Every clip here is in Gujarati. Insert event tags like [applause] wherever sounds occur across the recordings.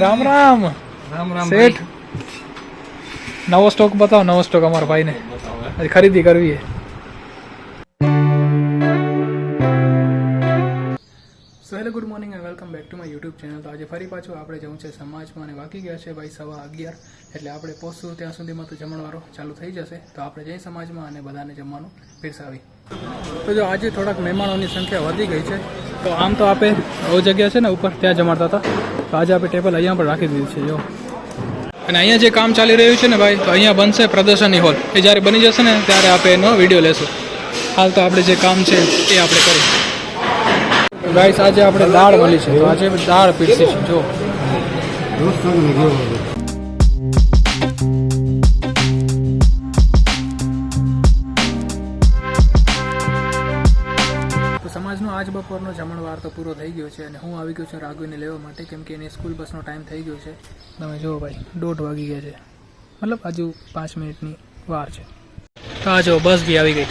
રામ રામ. રામ રામ શેઠ. નવો સ્ટોક બતાવો નવો સ્ટોક અમારા ભાઈને. આજે ખરીદી કરવી so hello good morning and welcome back to my YouTube channel તો આજે ફરી પાછું આપણે જવું છે સમાજમાં અને વાગી ગયા છે ભાઈ સવા અગિયાર. એટલે આપણે પહોંચશું ત્યાં સુધીમાં તો જમણવારો ચાલુ થઈ જશે. તો આપણે જઈ સમાજમાં અને બધાને જમવાનું પીરસાવી. તો જો આજે થોડાક મહેમાનોની સંખ્યા વધી ગઈ છે. તો આમ તો આપણે બહુ જગ્યા છે ને ઉપર ત્યાં જમાડતા હતા. તો આજે આપણે ટેબલ અહીંયા પણ રાખી દીધું છે, જો. અને અહીંયા જે કામ ચાલી રહ્યું છે ને ભાઈ, તો અહીંયા બનશે પ્રદર્શનની હોલ. એ જ્યારે બની જશે ને, ત્યારે આપણે એનો વીડિયો લેશું. હાલ તો આપણે જે કામ છે, એ આપણે કરીએ ગાઈસ આજે આપણે દાળ મળી છે. આજે દાળ પીરસી છે જો તો આજ બપોરનો જમણવાર તો પૂરો થઈ ગયો છે અને હું આવી ગયો છું રાઘવીને લેવા માટે કેમ કે એની સ્કૂલ બસનો ટાઈમ થઈ ગયો છે. તમે જુઓ ભાઈ, દોઢ વાગી ગયા છે. મતલબ હજુ પાંચ મિનિટની વાર છે. તો આ જો બસ બી આવી ગઈ.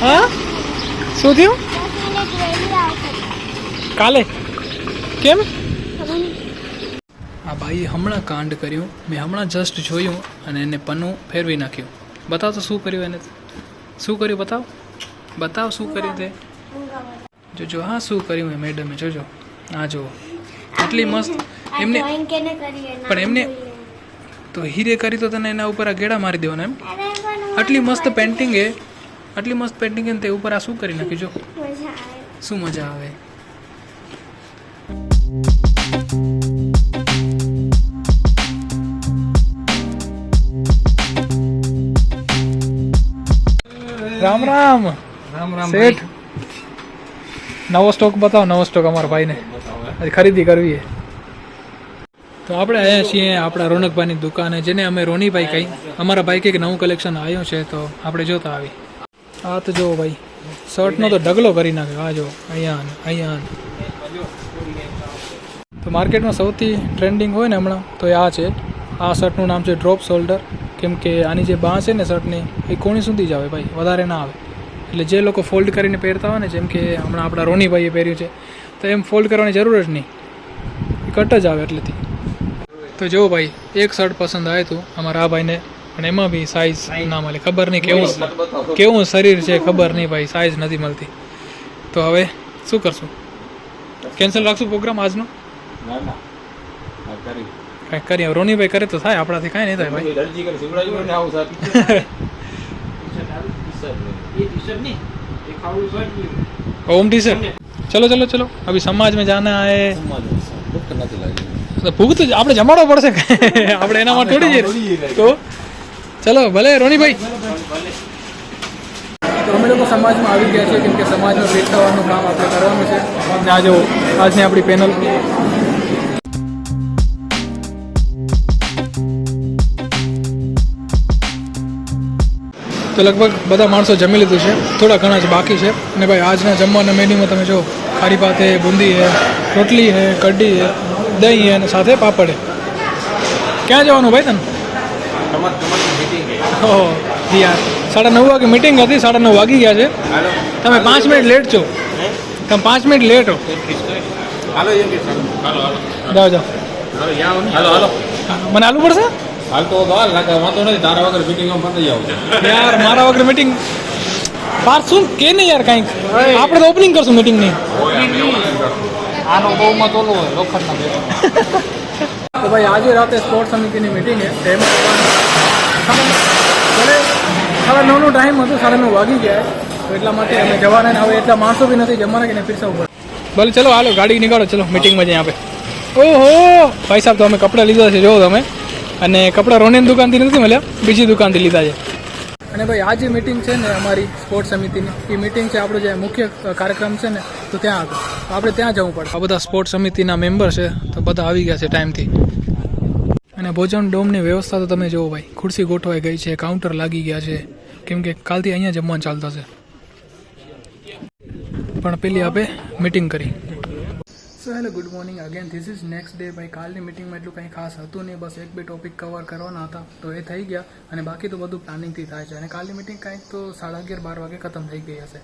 હા? શું થયું? કાલે? કેમ? આ ભાઈએ હમણાં કાંડ કર્યું. મેં હમણાં જસ્ટ જોયું અને એને પન્નું ફેરવી નાખ્યું. બતાવ તો શું કર્યું એને? શું કર્યું બતાવ? બતાવ શું કર્યું તે? જોજો હા શું કર્યું એ મેડમે? જોજો. હા જુઓ. આટલી મસ્ત. એમને પણ એમને તો હીરે કરી તો તને એના ઉપર આ ગેડા મારી દેવાના એમ? આટલી મસ્ત પેન્ટિંગ એ આટલી મસ્ત પેન્ટિંગ એને તે ઉપર આ શું કરી નાખ્યું જો. શું મજા આવે? રામ રામ. રામ રામ શેઠ. નવો સ્ટોક બતાવો નવો સ્ટોક અમારા ભાઈને. આજે ખરીદી કરવી છે. તો આપણે આવ્યા છીએ આપણા રોનકભાઈની દુકાને જેને અમે રોનીભાઈ કહી. અમારા ભાઈ કંઈક નવું કલેક્શન આવ્યું છે તો આપણે જોતા આવી. આ તો જુઓ ભાઈ શર્ટનો તો ઢગલો કરી નાખ્યો આ જો અહીંયા અહીંયા તો માર્કેટમાં સૌથી ટ્રેન્ડિંગ હોય ને હમણાં તો એ આ છે. આ શર્ટનું નામ છે ડ્રોપ શોલ્ડર કેમ કે આની જે બાં છે ને શર્ટની એ કોણી સુધી જ આવે ભાઈ વધારે ના આવે. એટલે જે લોકો ફોલ્ડ કરીને પહેરતા હોય ને જેમ કે હમણાં આપણા રોનીભાઈએ પહેર્યું છે તો એમ ફોલ્ડ કરવાની જરૂર જ નહીં. એ કટ જ આવે એટલેથી. તો જો ભાઈ એક શર્ટ પસંદ આવ્યું હતું અમારા આ ભાઈને પણ એમાં બી સાઇઝ ના મળે. ખબર નહીં કેવું કેવું શરીર છે ખબર નહીં ભાઈ સાઇઝ નથી મળતી. તો હવે શું કરશું? કેન્સલ રાખશું પ્રોગ્રામ આજનો? ના ના. કરી. કાંઈક કરીએ હવે રોનીભાઈ કરે તો થાય આપણાથી કાંઈ નહીં થાય ભાઈ કોઈ દરજી કરે શિવરાજભાઈ ને આવું સાથે ओम टी सर चलो चलो चलो अभी समाज में जाना है નથી લાગી તો ભૂખ તો આપણે જમાડવો પડશે આપણે એના માટે થોડી જઈએ તો ચલો ભલે રોનીભાઈ તો અમે લોકો સમાજમાં આવી ગયા છે કેમ કે સમાજમાં ભેટ થવાનું કામ આપણે કરવાનું છે અને આ જો આજની આપણી પેનલ તો લગભગ બધા માણસો જમી લીધું છે. થોડા ઘણા જ બાકી છે. અને ભાઈ આજના જમવાના મેન્યુમાં તમે જો ખારી ભાત હે બુંદી હે રોટલી હે કઢી હે દહીં હે અને સાથે પાપડ હે. ક્યાં જવાનું ભાઈ તને? ઓહો યાર સાડા નવ વાગે મિટિંગ હતી સાડા નવ વાગી ગયા છે. તમે પાંચ મિનિટ લેટ છો. તમે પાંચ મિનિટ લેટ હો. હાલો જાઓ જાઓ. મને આલુ પડશે? હાલ તો હાલ વાંધો નથી તારા વગર મીટિંગ બંધ આવું [laughs] યાર મારા વગર મીટિંગ પાર શું કે નહીં યાર કંઈક? આપણે તો ઓપનિંગ કરશું મીટિંગની આનો બહુમાં તોલો હોય લોખંડના [laughs] તો ભાઈ આજે રાતે સ્પોર્ટ સમિતિની મિટિંગ છે. એમાં સાડા નવનો ટાઈમ હતો સાડા નવ વાગી ગયા તો એટલા માટે અમે જવાના હવે એટલા માણસો બી નથી જમવાના કે પીરસાવું પડે ભલે ચલો હાલો ગાડી નીકળો ચલો મિટિંગમાં જઈએ આપણે. ઓહો! ભાઈ સાહેબ તો અમે કપડાં લીધા છે જોવો તમે. અને કપડાં રોનેન દુકાનથી નથી મળ્યા, બીજી દુકાનથી લીધા છે. અને ભાઈ, આ જે મિટિંગ છે ને અમારી સ્પોર્ટ્સ સમિતિની, એ મિટિંગ છે આપણો જે મુખ્ય કાર્યક્રમ છે ને, તો ત્યાં આગળ. તો આપણે ત્યાં જવું પડે આ બધા સ્પોર્ટ્સ સમિતિના મેમ્બર છે, તો બધા આવી ગયા છે ટાઈમથી અને ભોજન ડોમની વ્યવસ્થા તો તમે જુઓ ભાઈ, ખુરશી ગોઠવાઈ ગઈ છે કાઉન્ટર લાગી ગયા છે. કેમ કે કાલથી અહીંયા જમવાનું ચાલતા છે પણ પેલી આપણે મિટિંગ કરી. So hello good morning again this is next day ભાઈ, કાલની મિટિંગમાં એટલું કંઈ ખાસ હતું નહીં. બસ એક બે ટોપિક કવર કરવાના હતા. તો એ થઈ ગયા. અને બાકી તો બધું પ્લાનિંગથી થાય છે. અને કાલની મિટિંગ કાંઈક તો સાડા અગિયાર બાર વાગે ખતમ થઈ ગઈ હશે.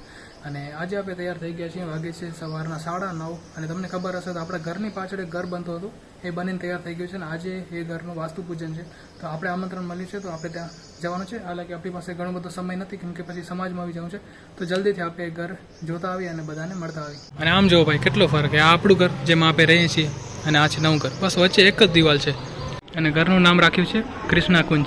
અને આજે આપણે તૈયાર થઈ ગયા છીએ વાગે છે સવારના સાડા નવ. અને તમને ખબર હશે તો આપણા ઘરની પાછળ એક ઘર બનતું હતું. એ બનીને તૈયાર થઈ ગયું છે અને આજે એ ઘરનું વાસ્તુ પૂજન છે. તો આપણે આમંત્રણ મળ્યું છે તો આપણે ત્યાં જવાનું છે. હાલાકી આપણી પાસે ઘણો બધો સમય નથી કેમ કે પછી સમાજમાં આવી જવું છે. તો જલ્દીથી આપણે એ ઘર જોતા આવીએ અને બધાને મળતા આવી અને આમ જુઓ ભાઈ, કેટલો ફરક આ આપણું ઘર જેમાં આપણે રહીએ છીએ અને આ છે નવું ઘર. બસ વચ્ચે એક જ દિવાલ છે. અને ઘરનું નામ રાખ્યું છે કૃષ્ણા કુંજ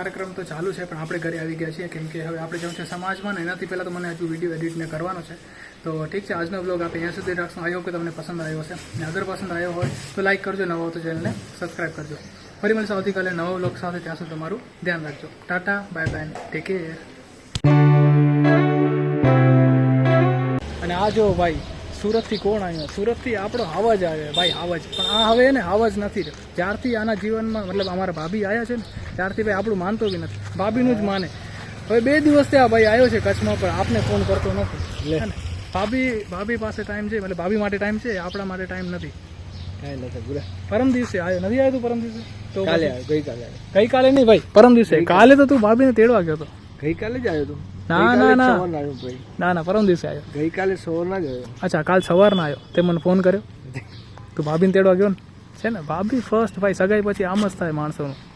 કાર્યક્રમ તો ચાલુ છે, પણ આપણે ઘરે આવી ગયા છીએ, કેમ કે હવે આપણે જવું છે સમાજમાં ને એનાથી પહેલાં તો મને હજુ વીડિયો એડિટને કરવાનો છે. તો ઠીક છે, આજનો બ્લોગ આપણે અહીંયા સુધી રાખશું. આઈ કે તમને પસંદ આવ્યો હશે. અને અગર પસંદ આવ્યો હોય, તો લાઇક કરજો, નવો હોય તો ચેનલને સબસ્ક્રાઇબ કરજો. ફરી મળશે આવતીકાલે નવો બ્લોગ સાથે. ત્યાં સુધી તમારું ધ્યાન રાખજો. Tata bye bye take care અને આ જો ભાઈ સુરતથી કોણ આવ્યો? સુરતથી આપણો આવાજ આવે ભાઈ આવાજ પણ આ હવે ને આવાજ નથી રહ્યો. જ્યારથી આના જીવનમાં મતલબ અમારા ભાભી આવ્યા છે ને ત્યારથી ભાઈ આપણું માનતો બી નથી. ભાભીનું જ માને. હવે બે દિવસથી આ ભાઈ આવ્યો છે કચ્છમાં પણ આપને ફોન કરતો નથી? ભાભી ભાભી પાસે ટાઈમ છે મતલબ ભાભી માટે ટાઈમ છે આપણા માટે ટાઈમ નથી. કાંઈ નથી પૂરા પરમ દિવસે આવ્યો નથી આવ્યો તું પરમ દિવસે? તો કાલે આવ્યો ગઈકાલે ગઈકાલે નહીં ભાઈ પરમ દિવસે. કાલે તો તું ભાભીને તેડવા ગયો હતો ગઈકાલે જ આવ્યો તું. ના, ના, ના. ના ના પરમ દિવસે આવ્યો. ગઈકાલે સવારના જ આવ્યો. અચ્છા કાલ સવારના આવ્યો. તે મને ફોન કર્યો. તું ભાભીને તેડવા ગયો ને? છે ને? ભાભી ફર્સ્ટ ભાઈ સગાઈ પછી આમ જ થાય માણસોનું.